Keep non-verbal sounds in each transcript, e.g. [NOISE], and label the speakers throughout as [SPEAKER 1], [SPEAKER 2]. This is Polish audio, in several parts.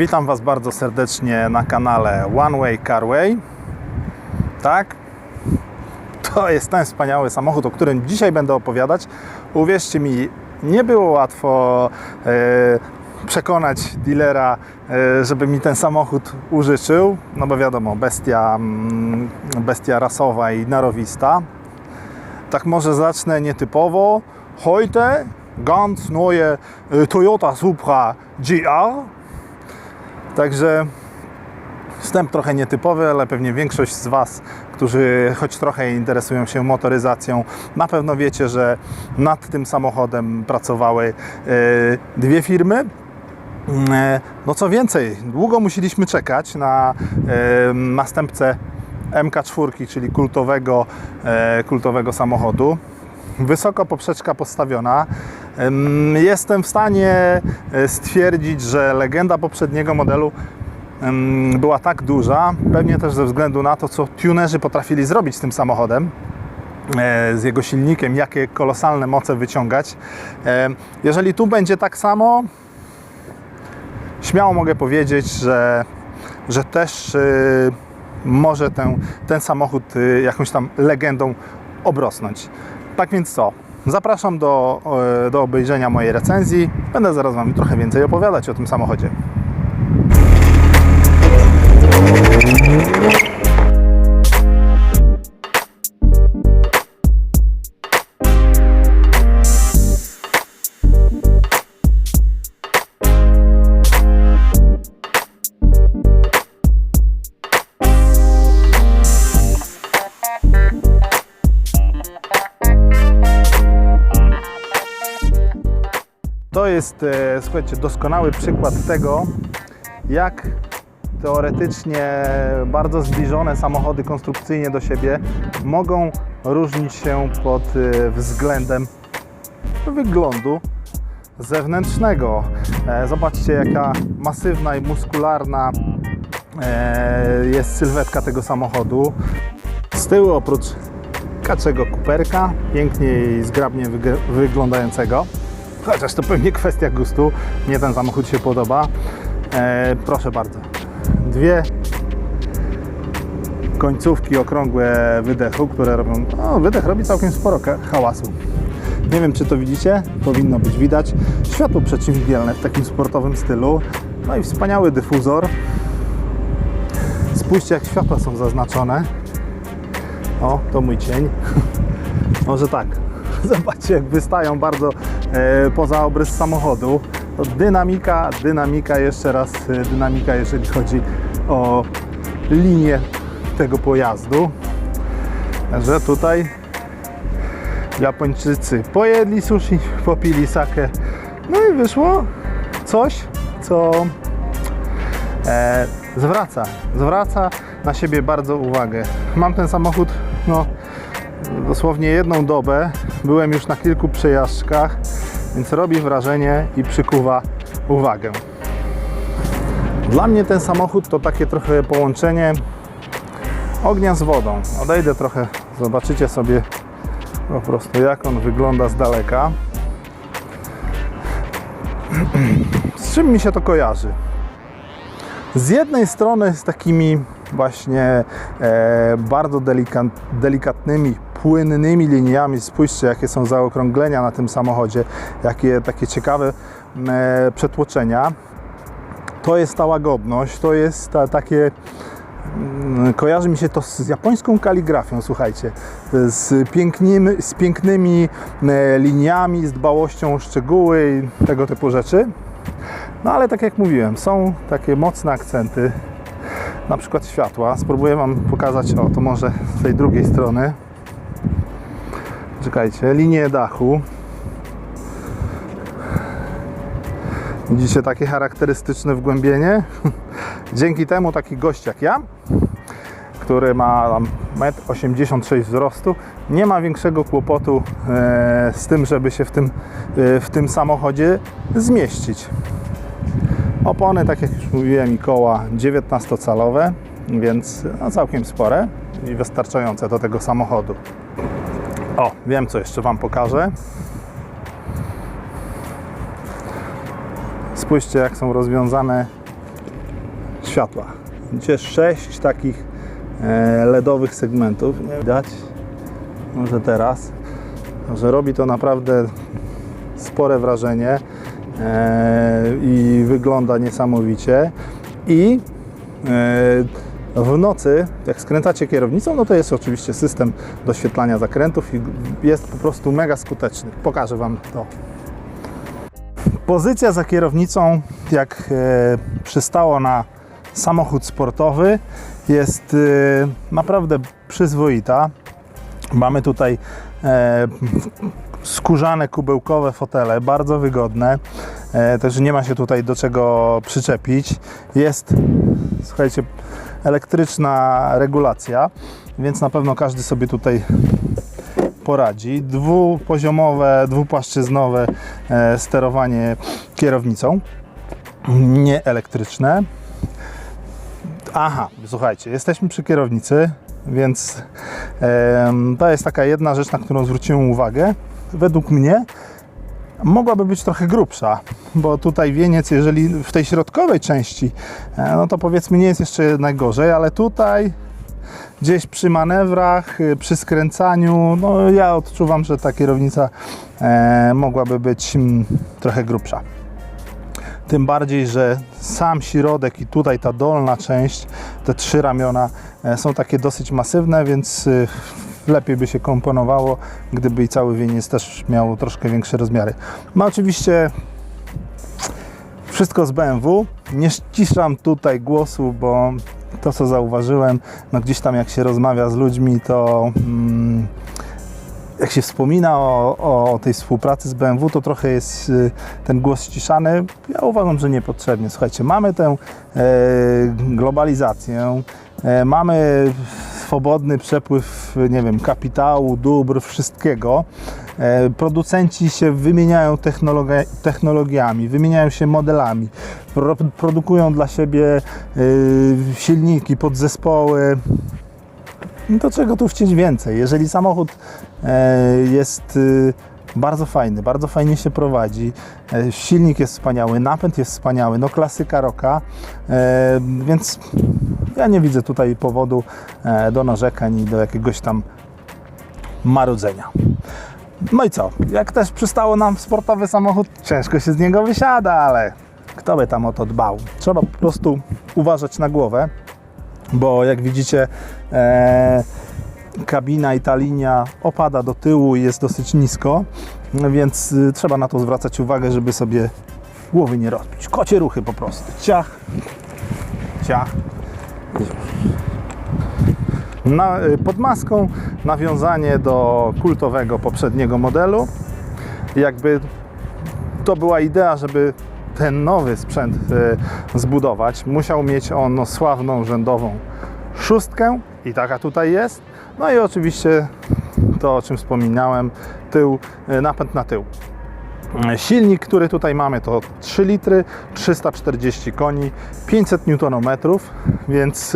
[SPEAKER 1] Witam Was bardzo serdecznie na kanale One Way Carway. Tak? To jest ten wspaniały samochód, o którym dzisiaj będę opowiadać. Uwierzcie mi, nie było łatwo e, przekonać dealera, e, żeby mi ten samochód użyczył. No bo wiadomo, bestia, mm, bestia rasowa i narowista. Tak może zacznę nietypowo. Heute ganz neue e, Toyota Supra GR. Także wstęp trochę nietypowy, ale pewnie większość z Was, którzy choć trochę interesują się motoryzacją, na pewno wiecie, że nad tym samochodem pracowały e, dwie firmy. E, No co więcej, długo musieliśmy czekać na e, następcę MK4, czyli kultowego, kultowego samochodu. Wysoko poprzeczka postawiona. Em, Jestem w stanie e, stwierdzić, że legenda poprzedniego modelu była tak duża, pewnie też ze względu na to, co tunerzy potrafili zrobić z tym samochodem e, z jego silnikiem, jakie kolosalne moce wyciągać. Jeżeli tu będzie tak samo, śmiało mogę powiedzieć, że, że też y, może ten, ten samochód y, jakąś tam legendą obrosnąć. Tak więc co? Zapraszam do, e, do obejrzenia mojej recenzji. Będę zaraz Wam trochę więcej opowiadać o tym samochodzie. E, słuchajcie, doskonały przykład tego, jak teoretycznie bardzo zbliżone samochody konstrukcyjnie do siebie mogą różnić się pod e, względem wyglądu zewnętrznego. E, Zobaczcie, jaka masywna i muskularna jest sylwetka tego samochodu. Z tyłu oprócz kaczego kuperka, pięknie i zgrabnie wyg- wyglądającego. Chociaż to pewnie kwestia gustu. Mnie ten samochód się podoba. E, proszę bardzo. Dwie końcówki okrągłe wydechu, które robią. O, wydech robi całkiem sporo hałasu. Nie wiem, czy to widzicie. Powinno być widać. Światło przeciwdzielne w takim sportowym stylu. No i wspaniały dyfuzor. Spójrzcie, jak światła są zaznaczone. O, to mój cień. [LAUGHS] Może tak. [LAUGHS] Zobaczcie, jak wystają bardzo poza obrys samochodu. To dynamika, dynamika, jeszcze raz e, dynamika, jeżeli chodzi o linię tego pojazdu. Że tutaj Japończycy pojedli sushi, popili sake. No i wyszło coś, co e, zwraca, zwraca na siebie bardzo uwagę. Mam ten samochód, no dosłownie jedną dobę. Byłem już na kilku przejażdżkach, więc robi wrażenie i przykuwa uwagę. Dla mnie ten samochód to takie trochę połączenie ognia z wodą. Odejdę trochę, zobaczycie sobie po prostu jak on wygląda z daleka. Z czym mi się to kojarzy? Z jednej strony z takimi właśnie e, bardzo delikat, delikatnymi, płynnymi liniami. Spójrzcie, jakie są zaokrąglenia na tym samochodzie, jakie takie ciekawe e, przetłoczenia. To jest ta łagodność, to jest ta, takie. mm, Kojarzy mi się to z japońską kaligrafią, słuchajcie, z, pięknymi, z pięknymi liniami, z dbałością o szczegóły i tego typu rzeczy. No ale tak jak mówiłem, są takie mocne akcenty, na przykład światła. Spróbuję Wam pokazać, o to może z tej drugiej strony. Czekajcie, linię dachu. Widzicie takie charakterystyczne wgłębienie? [LAUGHS] Dzięki temu taki gość jak ja, który ma tam 1,86 m wzrostu, nie ma większego kłopotu e, z tym, żeby się w tym, e, w tym samochodzie zmieścić. Opony, tak jak już mówiłem, i koła 19-calowe, więc no, całkiem spore i wystarczające do tego samochodu. O, wiem co jeszcze Wam pokażę. Spójrzcie jak są rozwiązane światła. Widzicie, sześć takich e, LEDowych segmentów. Widać? Może teraz. Że robi to naprawdę spore wrażenie i wygląda niesamowicie. I e, w nocy, jak skręcacie kierownicą, no to jest oczywiście system doświetlania zakrętów i jest po prostu mega skuteczny. Pokażę Wam to. Pozycja za kierownicą, jak e, przystało na samochód sportowy, jest e, naprawdę przyzwoita. Mamy tutaj e, skórzane kubełkowe fotele, bardzo wygodne. E, także nie ma się tutaj do czego przyczepić. Jest, słuchajcie, elektryczna regulacja, więc na pewno każdy sobie tutaj poradzi. Dwupoziomowe, dwupłaszczyznowe e, sterowanie kierownicą, nie elektryczne. Aha, słuchajcie, jesteśmy przy kierownicy, więc em, to jest taka jedna rzecz, na którą zwróciłem uwagę. Według mnie mogłaby być trochę grubsza, bo tutaj wieniec, jeżeli w tej środkowej części, e, no to powiedzmy nie jest jeszcze najgorzej, ale tutaj gdzieś przy manewrach, y, przy skręcaniu, no ja odczuwam, że ta kierownica e, mogłaby być mm, trochę grubsza. Tym bardziej, że sam środek i tutaj ta dolna część, te trzy ramiona e, są takie dosyć masywne, więc y, lepiej by się komponowało, gdyby i cały wieniec też miał troszkę większe rozmiary. No oczywiście wszystko z BMW. Nie ściszam tutaj głosu, bo to co zauważyłem, no gdzieś tam jak się rozmawia z ludźmi, to mm, jak się wspomina o, o tej współpracy z BMW, to trochę jest y, ten głos ściszany. Ja uważam, że niepotrzebnie. Słuchajcie, mamy tę e, globalizację, e, mamy swobodny przepływ, nie wiem, kapitału, dóbr, wszystkiego. E, Producenci się wymieniają technologi- technologiami, wymieniają się modelami, pro- produkują dla siebie y, silniki, podzespoły. No to czego tu chcieć więcej? Jeżeli samochód e, jest y, bardzo fajny, bardzo fajnie się prowadzi, e, silnik jest wspaniały, napęd jest wspaniały, no klasyka roka, e, więc ja nie widzę tutaj powodu e, do narzekań i do jakiegoś tam marudzenia. No i co? Jak też przystało nam sportowy samochód, ciężko się z niego wysiada, ale kto by tam o to dbał? Trzeba po prostu uważać na głowę, bo jak widzicie, e, kabina i ta linia opada do tyłu i jest dosyć nisko, więc y, trzeba na to zwracać uwagę, żeby sobie głowy nie rozbić. Kocie ruchy po prostu. Ciach, ciach. Na, y, pod maską nawiązanie do kultowego poprzedniego modelu. Jakby to była idea, żeby ten nowy sprzęt y, zbudować. Musiał mieć on sławną rzędową szóstkę i taka tutaj jest. No i oczywiście to, o czym wspominałem, tył, y, napęd na tył. Y, Silnik, który tutaj mamy to 3 litry, 340 koni, 500 Nm, więc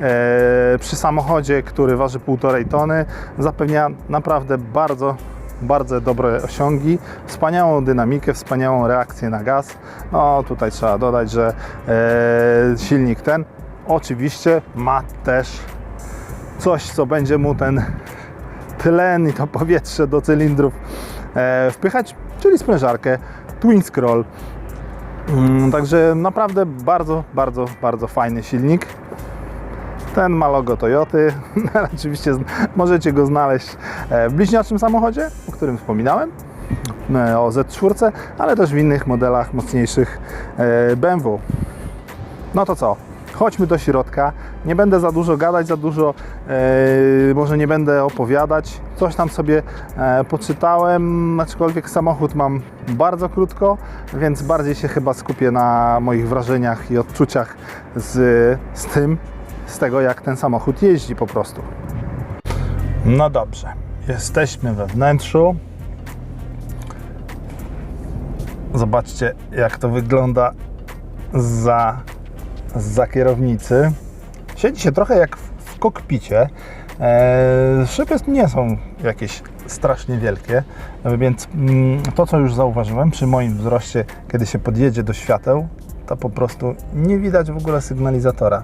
[SPEAKER 1] e, przy samochodzie, który waży 1,5 tony, zapewnia naprawdę bardzo, bardzo dobre osiągi, wspaniałą dynamikę, wspaniałą reakcję na gaz. No tutaj trzeba dodać, że e, silnik ten oczywiście ma też coś, co będzie mu ten tlen i to powietrze do cylindrów e, wpychać, czyli sprężarkę Twin Scroll. Mm, Także naprawdę bardzo, bardzo, bardzo fajny silnik. Ten ma logo Toyoty. [LAUGHS] Oczywiście możecie go znaleźć e, w bliźniaczym samochodzie, o którym wspominałem, e, o Z4, ale też w innych modelach mocniejszych BMW. No to co? Chodźmy do środka. Nie będę za dużo gadać, za dużo e, może nie będę opowiadać. Coś tam sobie e, poczytałem, aczkolwiek samochód mam bardzo krótko, więc bardziej się chyba skupię na moich wrażeniach i odczuciach z, z tym, z tego jak ten samochód jeździ po prostu. No dobrze, jesteśmy we wnętrzu. Zobaczcie jak to wygląda za za kierownicy. Siedzi się trochę jak w kokpicie. Eee, szyby nie są jakieś strasznie wielkie, więc mm, to co już zauważyłem przy moim wzroście, kiedy się podjedzie do świateł, to po prostu nie widać w ogóle sygnalizatora.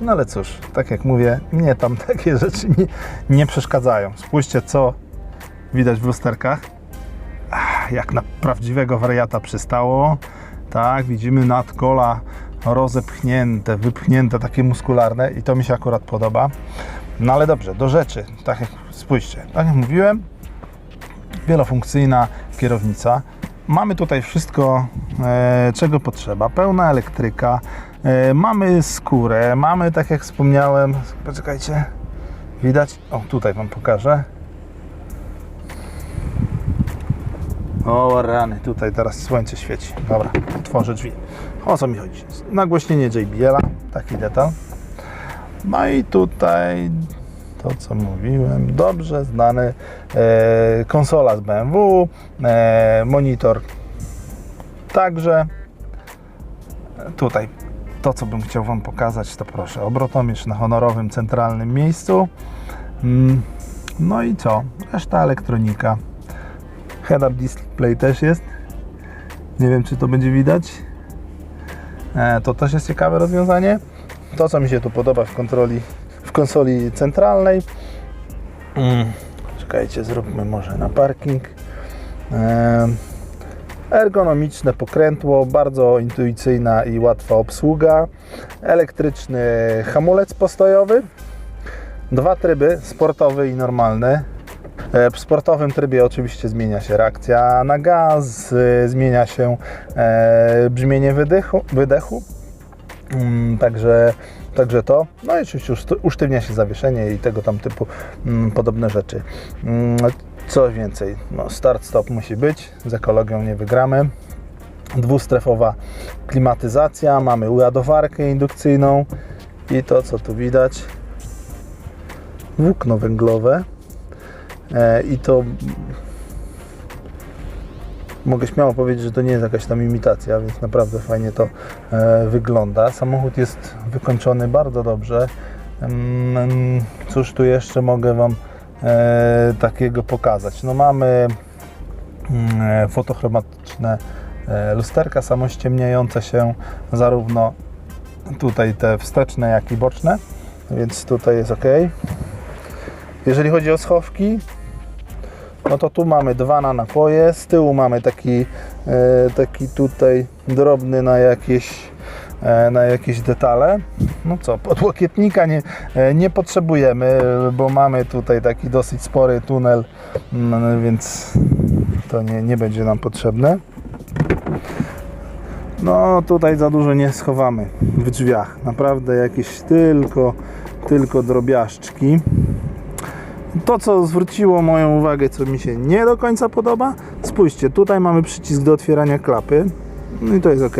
[SPEAKER 1] No ale cóż, tak jak mówię, mnie tam [LAUGHS] takie rzeczy nie, nie przeszkadzają. Spójrzcie, co widać w lusterkach. Ach, Jak na prawdziwego wariata przystało. Tak, widzimy nadkola rozepchnięte, wypchnięte, takie muskularne i to mi się akurat podoba. No ale dobrze, do rzeczy. Tak jak spójrzcie, tak jak mówiłem, wielofunkcyjna kierownica. Mamy tutaj wszystko, e, czego potrzeba. Pełna elektryka, e, mamy skórę, mamy, tak jak wspomniałem, poczekajcie, widać? O, tutaj Wam pokażę. O rany, tutaj teraz słońce świeci. Dobra, otworzę drzwi. O co mi chodzi? Nagłośnienie JBL-a, taki detal. No i tutaj to, co mówiłem, dobrze znany e, konsola z BMW, e, monitor także. Tutaj to, co bym chciał Wam pokazać, to proszę, obrotomierz na honorowym centralnym miejscu. Mm, No i co? Reszta elektronika. Head-up display też jest. Nie wiem, czy to będzie widać. E, To też jest ciekawe rozwiązanie. To, co mi się tu podoba w kontroli, w konsoli centralnej. Mm. Czekajcie, zróbmy może na parking. E, Ergonomiczne pokrętło, bardzo intuicyjna i łatwa obsługa. Elektryczny hamulec postojowy. Dwa tryby, sportowy i normalny. E, W sportowym trybie oczywiście zmienia się reakcja na gaz, e, zmienia się e, brzmienie wydechu, wydechu. Mm, Także, także to. No i oczywiście uszty- usztywnia się zawieszenie i tego tam typu mm, podobne rzeczy. Mm, Co więcej, no start-stop musi być, z ekologią nie wygramy. Dwustrefowa klimatyzacja, mamy ładowarkę indukcyjną i to co tu widać, włókno węglowe i to mogę śmiało powiedzieć, że to nie jest jakaś tam imitacja, więc naprawdę fajnie to e, wygląda. Samochód jest wykończony bardzo dobrze. Mm, Cóż tu jeszcze mogę Wam e, takiego pokazać? No mamy mm, e, fotochromatyczne e, lusterka samościemniające się, zarówno tutaj te wsteczne, jak i boczne, więc tutaj jest ok. Jeżeli chodzi o schowki, no to tu mamy dwa na napoje, z tyłu mamy taki, e, taki tutaj drobny na jakieś, e, na jakieś detale. No co, podłokietnika nie, e, nie potrzebujemy, bo mamy tutaj taki dosyć spory tunel, mm, więc to nie, nie będzie nam potrzebne. No tutaj za dużo nie schowamy w drzwiach. Naprawdę jakieś tylko, tylko drobiażdżki. To, co zwróciło moją uwagę, co mi się nie do końca podoba, spójrzcie, tutaj mamy przycisk do otwierania klapy. No i to jest ok.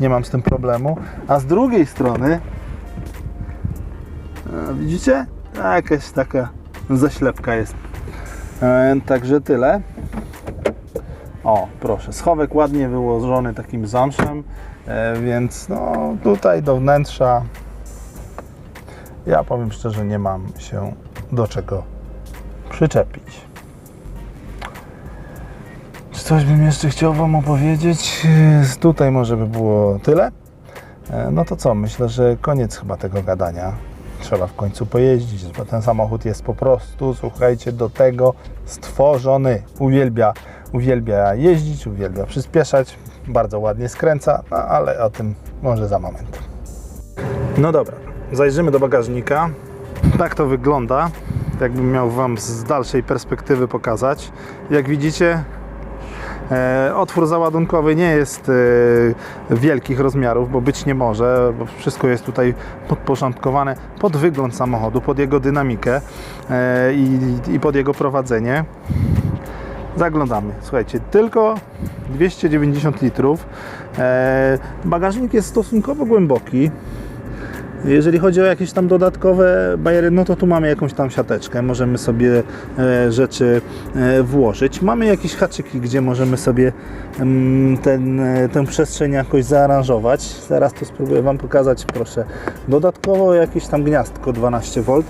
[SPEAKER 1] Nie mam z tym problemu. A z drugiej strony, widzicie? Jakaś taka zaślepka jest. E, także tyle. O, proszę, schowek ładnie wyłożony takim zamszem, e, więc no tutaj do wnętrza ja powiem szczerze, nie mam się do czego przyczepić. Czy coś bym jeszcze chciał Wam opowiedzieć? E, Tutaj może by było tyle. E, No to co, myślę, że koniec chyba tego gadania. Trzeba w końcu pojeździć, bo ten samochód jest po prostu, słuchajcie, do tego stworzony. Uwielbia, uwielbia jeździć, uwielbia przyspieszać, bardzo ładnie skręca, no ale o tym może za moment. No dobra, zajrzymy do bagażnika. Tak to wygląda, jakbym miał Wam z dalszej perspektywy pokazać. Jak widzicie, e, otwór załadunkowy nie jest e, wielkich rozmiarów, bo być nie może, bo wszystko jest tutaj podporządkowane pod wygląd samochodu, pod jego dynamikę e, i, pod jego prowadzenie. Zaglądamy. Słuchajcie, tylko 290 litrów. Bagażnik jest stosunkowo głęboki. Jeżeli chodzi o jakieś tam dodatkowe bajery, no to tu mamy jakąś tam siateczkę, możemy sobie e, rzeczy e, włożyć. Mamy jakieś haczyki, gdzie możemy sobie mm, ten, e, tę przestrzeń jakoś zaaranżować. Zaraz to spróbuję Wam pokazać, proszę. Dodatkowo jakieś tam gniazdko 12V.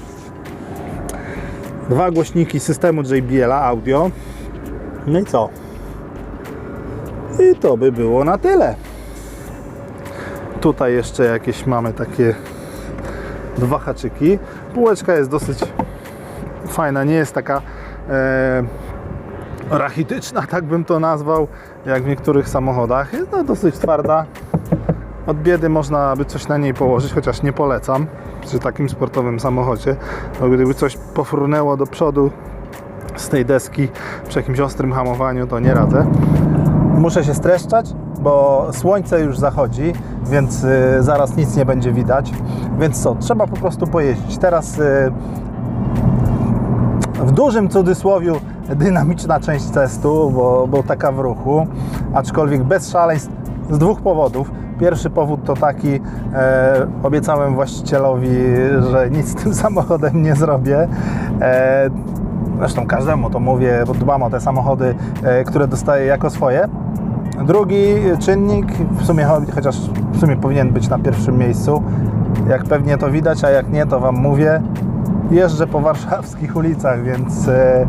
[SPEAKER 1] Dwa głośniki systemu JBL audio. No i co? I to by było na tyle. Tutaj jeszcze jakieś mamy takie dwa haczyki. Półeczka jest dosyć fajna, nie jest taka e, rachityczna, tak bym to nazwał, jak w niektórych samochodach. Jest no, dosyć twarda. Od biedy można by coś na niej położyć, chociaż nie polecam przy takim sportowym samochodzie. Bo gdyby coś pofrunęło do przodu z tej deski przy jakimś ostrym hamowaniu, to nie radzę. Muszę się streszczać, bo słońce już zachodzi, więc y, zaraz nic nie będzie widać. Więc co, trzeba po prostu pojeździć. Teraz y, w dużym cudzysłowiu dynamiczna część testu, bo, bo taka w ruchu, aczkolwiek bez szaleństw z dwóch powodów. Pierwszy powód to taki, e, obiecałem właścicielowi, że nic z tym samochodem nie zrobię. E, zresztą każdemu to mówię, bo dbam o te samochody, e, które dostaję jako swoje. Drugi czynnik, w sumie, cho- chociaż w sumie powinien być na pierwszym miejscu, jak pewnie to widać, a jak nie, to Wam mówię, jeżdżę po warszawskich ulicach, więc e,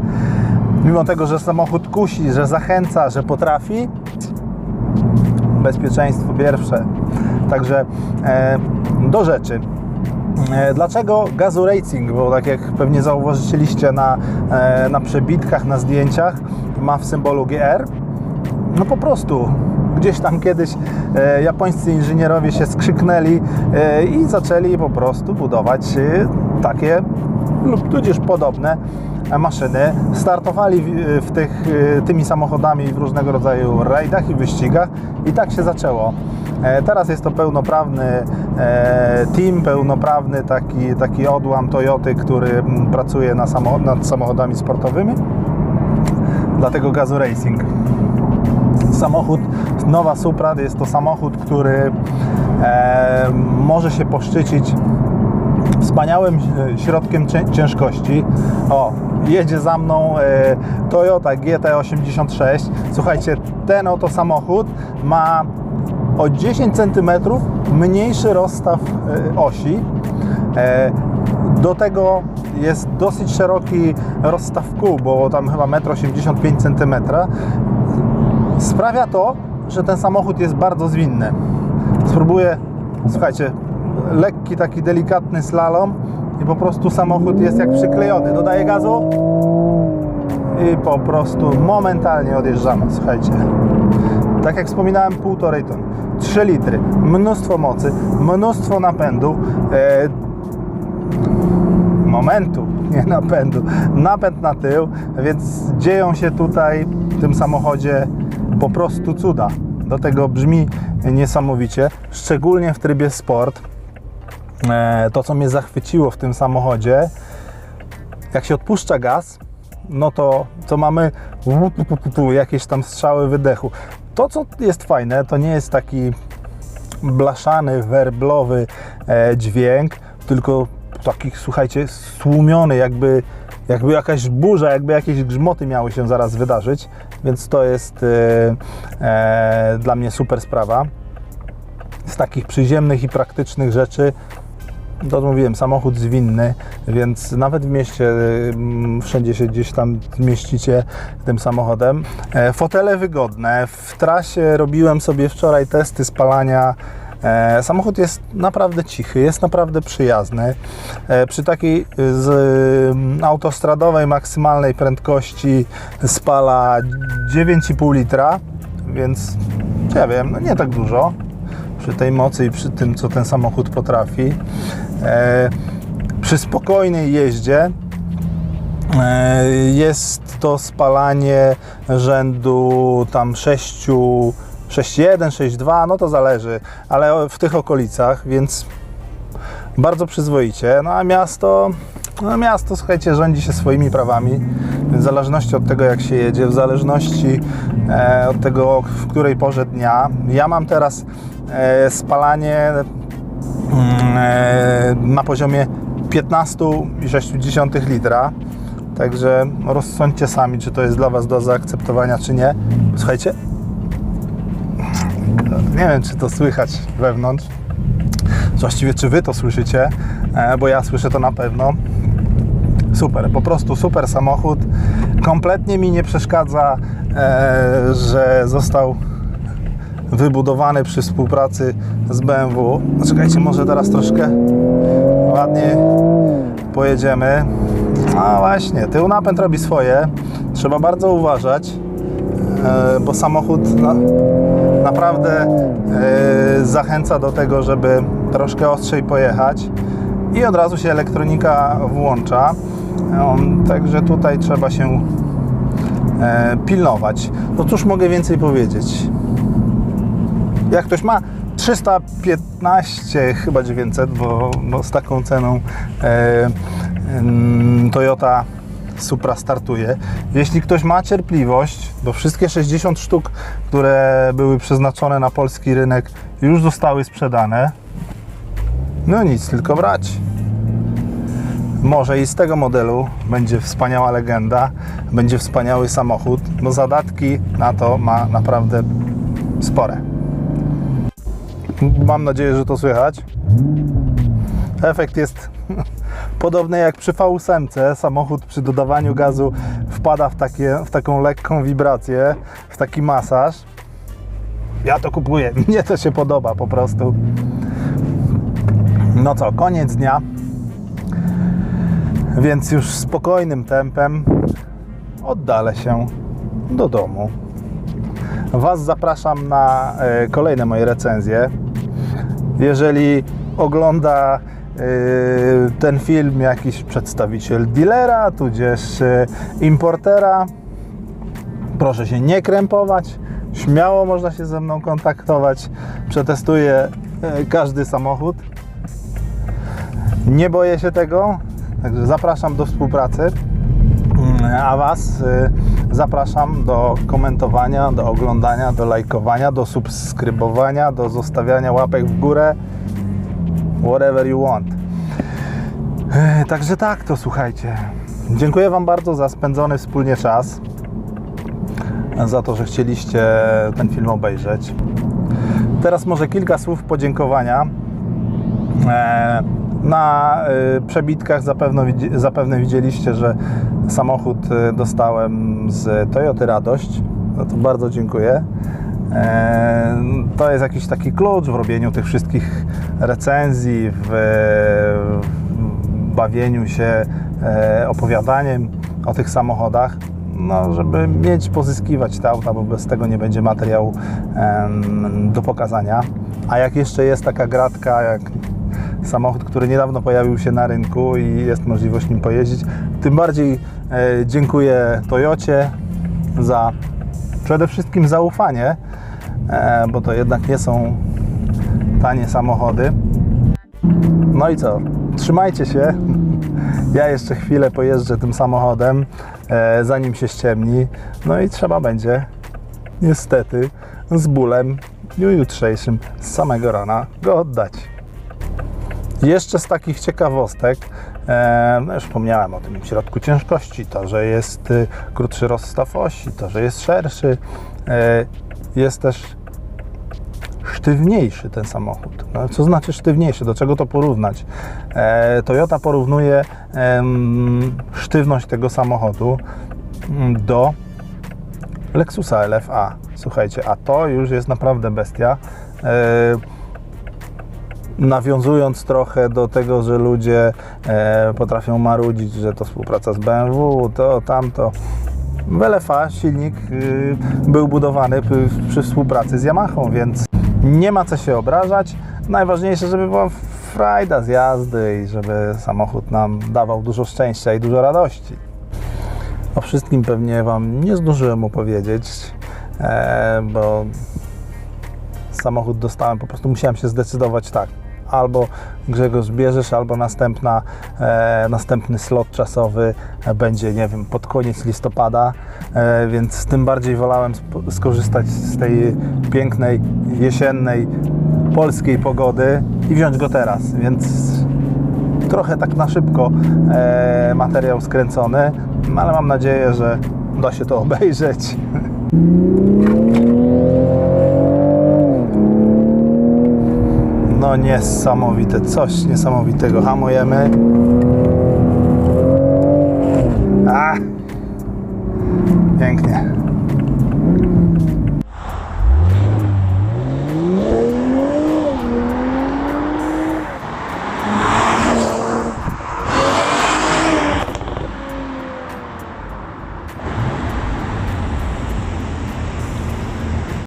[SPEAKER 1] mimo tego, że samochód kusi, że zachęca, że potrafi, bezpieczeństwo pierwsze. Także e, do rzeczy. E, Dlaczego Gazu Racing? Bo tak jak pewnie zauważyliście na, na przebitkach, na zdjęciach, ma w symbolu GR. No po prostu gdzieś tam kiedyś e, japońscy inżynierowie się skrzyknęli e, i zaczęli po prostu budować e, takie lub tudzież podobne e, maszyny. Startowali w, w tych, e, tymi samochodami w różnego rodzaju rajdach i wyścigach i tak się zaczęło. E, Teraz jest to pełnoprawny e, team, pełnoprawny taki, taki odłam Toyoty, który pracuje na samo, nad samochodami sportowymi. Dlatego Gazu Racing samochód Nowa Supra jest to samochód, który e, może się poszczycić wspaniałym e, środkiem cię- ciężkości. O, jedzie za mną e, Toyota GT86. Słuchajcie, ten oto samochód ma o 10 cm mniejszy rozstaw e, osi. E, do tego jest dosyć szeroki rozstaw kół, bo tam chyba 1,85 cm sprawia to, że ten samochód jest bardzo zwinny. Spróbuję, słuchajcie, lekki taki delikatny slalom i po prostu samochód jest jak przyklejony. Dodaję gazu i po prostu momentalnie odjeżdżamy, słuchajcie. Tak jak wspominałem, 1,5 ton, 3 litry, mnóstwo mocy, mnóstwo napędu. E, momentu, [LAUGHS] nie napędu, napęd na tył, więc dzieją się tutaj w tym samochodzie po prostu cuda. Do tego brzmi niesamowicie, szczególnie w trybie sport. E, To, co mnie zachwyciło w tym samochodzie, jak się odpuszcza gaz, no to, to mamy jakieś tam strzały wydechu. To, co jest fajne, to nie jest taki blaszany, werblowy e, dźwięk, tylko taki, słuchajcie, stłumiony, jakby, jakby jakaś burza, jakby jakieś grzmoty miały się zaraz wydarzyć, więc to jest e, e, dla mnie super sprawa. Z takich przyziemnych i praktycznych rzeczy to mówiłem, samochód zwinny, więc nawet w mieście mm, wszędzie się gdzieś tam zmieścicie tym samochodem. E, Fotele wygodne. W trasie robiłem sobie wczoraj testy spalania. E, Samochód jest naprawdę cichy, jest naprawdę przyjazny. E, Przy takiej z mm, autostradowej maksymalnej prędkości spala 9,5 litra, więc ja wiem, no nie tak dużo przy tej mocy i przy tym, co ten samochód potrafi. E, przy spokojnej jeździe e, jest to spalanie rzędu tam 6, 6,1, 6,2, no to zależy, ale w tych okolicach, więc bardzo przyzwoicie. No a miasto, no miasto, słuchajcie, rządzi się swoimi prawami, więc w zależności od tego, jak się jedzie, w zależności e, od tego, w której porze dnia. Ja mam teraz e, spalanie mm, e, na poziomie 15,6 litra. Także rozsądźcie sami, czy to jest dla Was do zaakceptowania, czy nie. Słuchajcie, nie wiem, czy to słychać wewnątrz. Właściwie, czy Wy to słyszycie, e, bo ja słyszę to na pewno. Super, po prostu super samochód. Kompletnie mi nie przeszkadza, e, że został wybudowany przy współpracy z BMW. Czekajcie, może teraz troszkę ładnie pojedziemy. A właśnie, tył napęd robi swoje. Trzeba bardzo uważać, e, bo samochód naprawdę e, zachęca do tego, żeby troszkę ostrzej pojechać i od razu się elektronika włącza. Um, Także tutaj trzeba się e, pilnować. No cóż mogę więcej powiedzieć? Jak ktoś ma 315, chyba 900, bo, bo z taką ceną e, Toyota Supra startuje. Jeśli ktoś ma cierpliwość, bo wszystkie 60 sztuk, które były przeznaczone na polski rynek, już zostały sprzedane, no nic, tylko brać. Może i z tego modelu będzie wspaniała legenda, będzie wspaniały samochód, bo zadatki na to ma naprawdę spore. Mam nadzieję, że to słychać. Efekt jest podobny jak przy V8. Samochód przy dodawaniu gazu wpada w, takie, w taką lekką wibrację, w taki masaż. Ja to kupuję, [LAUGHS] mnie to się podoba po prostu. No co, koniec dnia. Więc już spokojnym tempem oddalę się do domu. Was zapraszam na e, kolejne moje recenzje. Jeżeli ogląda ten film jakiś przedstawiciel dealera, tudzież e, importera, proszę się nie krępować. Śmiało można się ze mną kontaktować. Przetestuję e, każdy samochód. Nie boję się tego, także zapraszam do współpracy. Mm, A Was zapraszam do komentowania, do oglądania, do lajkowania, do subskrybowania, do zostawiania łapek w górę. Whatever you want. Także tak to słuchajcie. Dziękuję Wam bardzo za spędzony wspólnie czas. Za to, że chcieliście ten film obejrzeć. Teraz może kilka słów podziękowania. Na e, przebitkach zapewne, zapewne widzieliście, że samochód e, dostałem z Toyoty Radość. No to bardzo dziękuję. To jest jakiś taki klucz w robieniu tych wszystkich recenzji, w, bawieniu się e, opowiadaniem o tych samochodach no, żeby mieć, pozyskiwać te auta, bo bez tego nie będzie materiału do pokazania. A jak jeszcze jest taka gratka, jak samochód, który niedawno pojawił się na rynku i jest możliwość nim pojeździć, tym bardziej e, dziękuję Toyocie za przede wszystkim zaufanie, e, bo to jednak nie są tanie samochody. No i co? Trzymajcie się. Ja jeszcze chwilę pojeżdżę tym samochodem, e, zanim się ściemni. No i trzeba będzie niestety z bólem dniu jutrzejszym z samego rana go oddać. Jeszcze z takich ciekawostek, e, no już wspomniałem o tym środku ciężkości, to, że jest y, krótszy rozstaw osi, to, że jest szerszy, e, jest też sztywniejszy ten samochód. No, co znaczy sztywniejszy? Do czego to porównać? E, Toyota porównuje em, sztywność tego samochodu mm, do Lexusa LFA. Słuchajcie, a to już jest naprawdę bestia. E, nawiązując trochę do tego, że ludzie e, potrafią marudzić, że to współpraca z BMW, to tamto. W LFA silnik y, był budowany przy, przy współpracy z Yamahą, więc nie ma co się obrażać. Najważniejsze, żeby była frajda z jazdy i żeby samochód nam dawał dużo szczęścia i dużo radości. O wszystkim pewnie Wam nie zdążyłem opowiedzieć, e, bo samochód dostałem, po prostu musiałem się zdecydować tak. Albo Grzegorz bierzesz, albo następna, e, następny slot czasowy będzie, nie wiem, pod koniec listopada, e, więc tym bardziej wolałem skorzystać z tej pięknej, jesiennej, polskiej pogody i wziąć go teraz, więc trochę tak na szybko e, materiał skręcony, ale mam nadzieję, że da się to [LAUGHS] obejrzeć. No niesamowite, coś niesamowitego. Hamujemy. A! Pięknie.